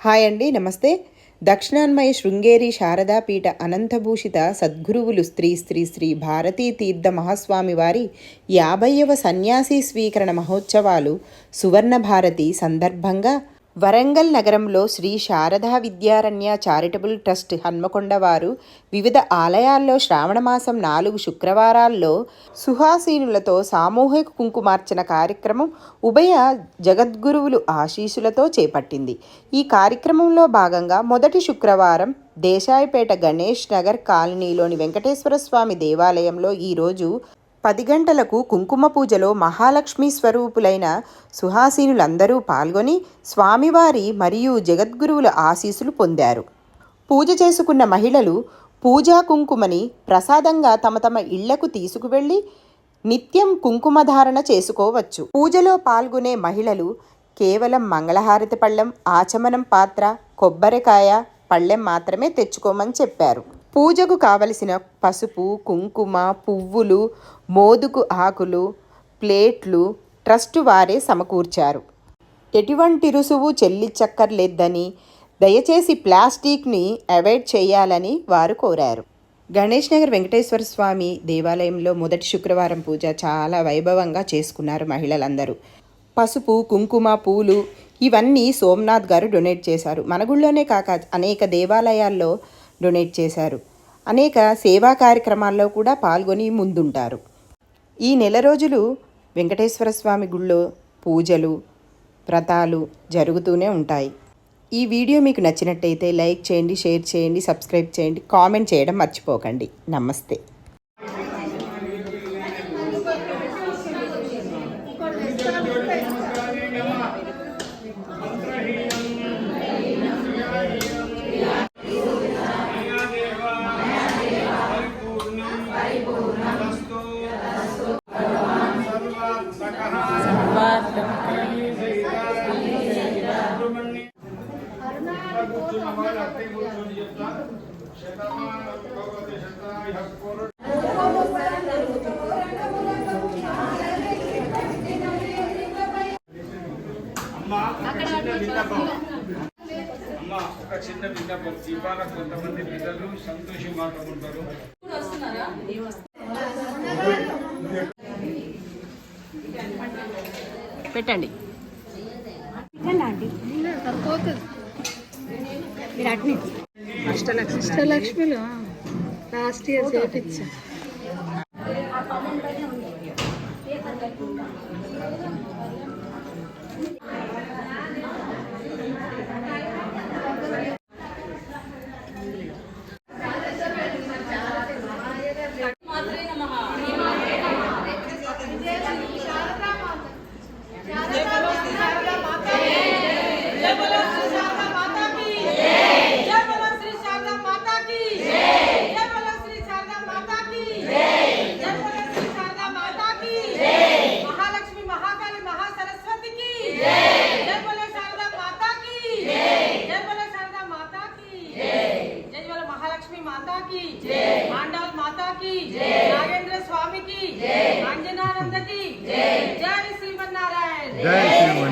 Hi అండి నమస్తే. దక్షిణాన్మయ శృంగేరి శారదాపీఠ అనంతభూషిత సద్గురువులు స్త్రీ స్త్రీ శ్రీ భారతీ తీర్థ మహాస్వామి వారి యాభైవ సన్యాసి స్వీకరణ మహోత్సవాలు సువర్ణ భారతి సందర్భంగా వరంగల్ నగరంలో శ్రీ శారదా విద్యారణ్య చారిటబుల్ ట్రస్ట్ హన్మకొండ వారు వివిధ ఆలయాల్లో శ్రావణమాసం నాలుగు శుక్రవారాల్లో సుహాసీనులతో సామూహిక కుంకుమార్చన కార్యక్రమం ఉభయ జగద్గురువులు ఆశీసులతో చేపట్టింది. ఈ కార్యక్రమంలో భాగంగా మొదటి శుక్రవారం దేశాయిపేట గణేష్ నగర్ కాలనీలోని వెంకటేశ్వర స్వామి దేవాలయంలో ఈరోజు పది గంటలకు కుంకుమ పూజలో మహాలక్ష్మి స్వరూపులైన సుహాసీనులందరూ పాల్గొని స్వామివారి మరియు జగద్గురువుల ఆశీస్సులు పొందారు. పూజ చేసుకున్న మహిళలు పూజా కుంకుమని ప్రసాదంగా తమ తమ ఇళ్ళకు తీసుకువెళ్ళి నిత్యం కుంకుమ ధారణ చేసుకోవచ్చు. పూజలో పాల్గొనే మహిళలు కేవలం మంగళహారతి పళ్ళెం ఆచమనం పాత్ర కొబ్బరికాయ పళ్ళెం మాత్రమే తెచ్చుకోమని చెప్పారు. పూజకు కావలసిన పసుపు కుంకుమ పువ్వులు మోదుకు ఆకులు ప్లేట్లు ట్రస్ట్ వారే సమకూర్చారు. ఎటువంటి రుసువు చెల్లించక్కర్లేదని దయచేసి ప్లాస్టిక్ని అవాయిడ్ చేయాలని వారు కోరారు. గణేష్ నగర్ వెంకటేశ్వర స్వామి దేవాలయంలో మొదటి శుక్రవారం పూజ చాలా వైభవంగా చేసుకున్నారు మహిళలందరూ. పసుపు కుంకుమ పూలు ఇవన్నీ సోమనాథ్ గారు డొనేట్ చేశారు. మన గుళ్ళోనే కాక అనేక దేవాలయాల్లో డొనేట్ చేశారు. అనేక సేవా కార్యక్రమాల్లో కూడా పాల్గొని ముందుంటారు. ఈ నెల రోజులు వెంకటేశ్వర స్వామి గుళ్ళో పూజలు వ్రతాలు జరుగుతూనే ఉంటాయి. ఈ వీడియో మీకు నచ్చినట్టయితే లైక్ చేయండి షేర్ చేయండి సబ్స్క్రైబ్ చేయండి కామెంట్ చేయడం మర్చిపోకండి. నమస్తే. అమ్మా చిన్న విన్నపం. అమ్మా ఒక చిన్న విన్నపం. ఇవాళ కొంతమంది పిల్లలు సంతోషంగా ఉంటారు. పెట్టండి. అష్టలక్ష్మిలో లాస్ట్ ఇయర్ చేపించా लक्ष्मी माता की। जय। मांडव माता की। जय। नागेंद्र स्वामी की। जय। अंजनानंद की। जय। जय श्रीमन्नारायण। जय